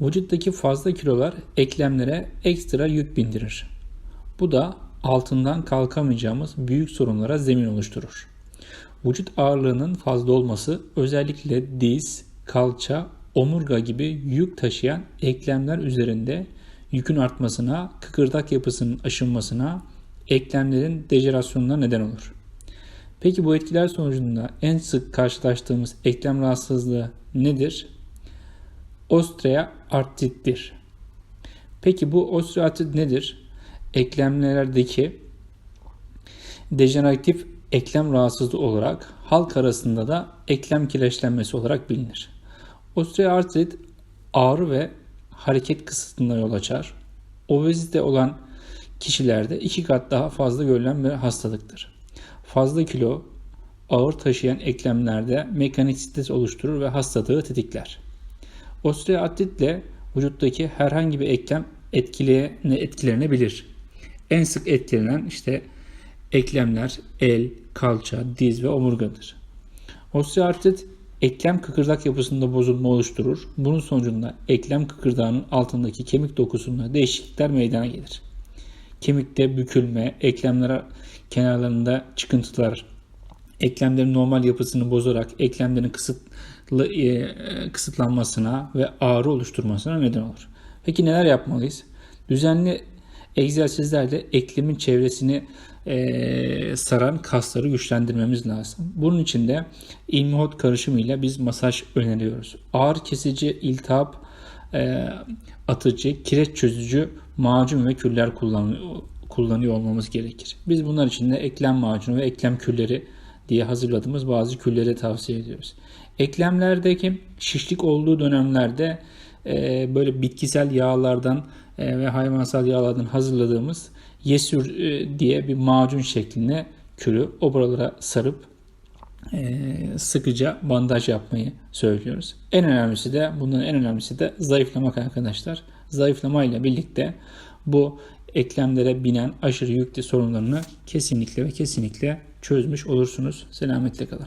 Vücuttaki fazla kilolar eklemlere ekstra yük bindirir. Bu da altından kalkamayacağımız büyük sorunlara zemin oluşturur. Vücut ağırlığının fazla olması özellikle diz, kalça, omurga gibi yük taşıyan eklemler üzerinde yükün artmasına, kıkırdak yapısının aşınmasına, eklemlerin dejenerasyonuna neden olur. Peki bu etkiler sonucunda en sık karşılaştığımız eklem rahatsızlığı nedir? Osteoartrittir. Peki bu osteoartrit nedir? Eklemlerdeki dejeneratif eklem rahatsızlığı olarak halk arasında da eklem kireçlenmesi olarak bilinir. Osteoartrit ağrı ve hareket kısıtlığına yol açar. Obezite olan kişilerde iki kat daha fazla görülen bir hastalıktır. Fazla kilo ağır taşıyan eklemlerde mekanik stres oluşturur ve hastalığı tetikler. Osteoartritle vücuttaki herhangi bir eklem etkileyene, etkilenebilir. En sık etkilenen işte eklemler el, kalça, diz ve omurgadır. Osteoartrit eklem kıkırdak yapısında bozulma oluşturur. Bunun sonucunda eklem kıkırdağının altındaki kemik dokusunda değişiklikler meydana gelir. Kemikte bükülme, eklemler kenarlarında çıkıntılar, eklemlerin normal yapısını bozarak eklemlerin kısıtlı, e, kısıtlanmasına ve ağrı oluşturmasına neden olur. Peki neler yapmalıyız? Düzenli egzersizlerle eklemin çevresini e, saran kasları güçlendirmemiz lazım. Bunun için de ilmihot karışımıyla biz masaj öneriyoruz. Ağır kesici, iltihap e, atıcı, kireç çözücü macun ve küller kullanıyor, kullanıyor olmamız gerekir. Biz bunlar için de eklem macunu ve eklem külleri diye hazırladığımız bazı külleri tavsiye ediyoruz. Eklemlerdeki şişlik olduğu dönemlerde e, böyle bitkisel yağlardan e, ve hayvansal yağlardan hazırladığımız yesür e, diye bir macun şeklinde külü o buralara sarıp e, sıkıca bandaj yapmayı söylüyoruz. En önemlisi de bunların en önemlisi de zayıflamak arkadaşlar. Zayıflama ile birlikte bu eklemlere binen aşırı yüklü sorunlarını kesinlikle ve kesinlikle çözmüş olursunuz. Selametle kalın.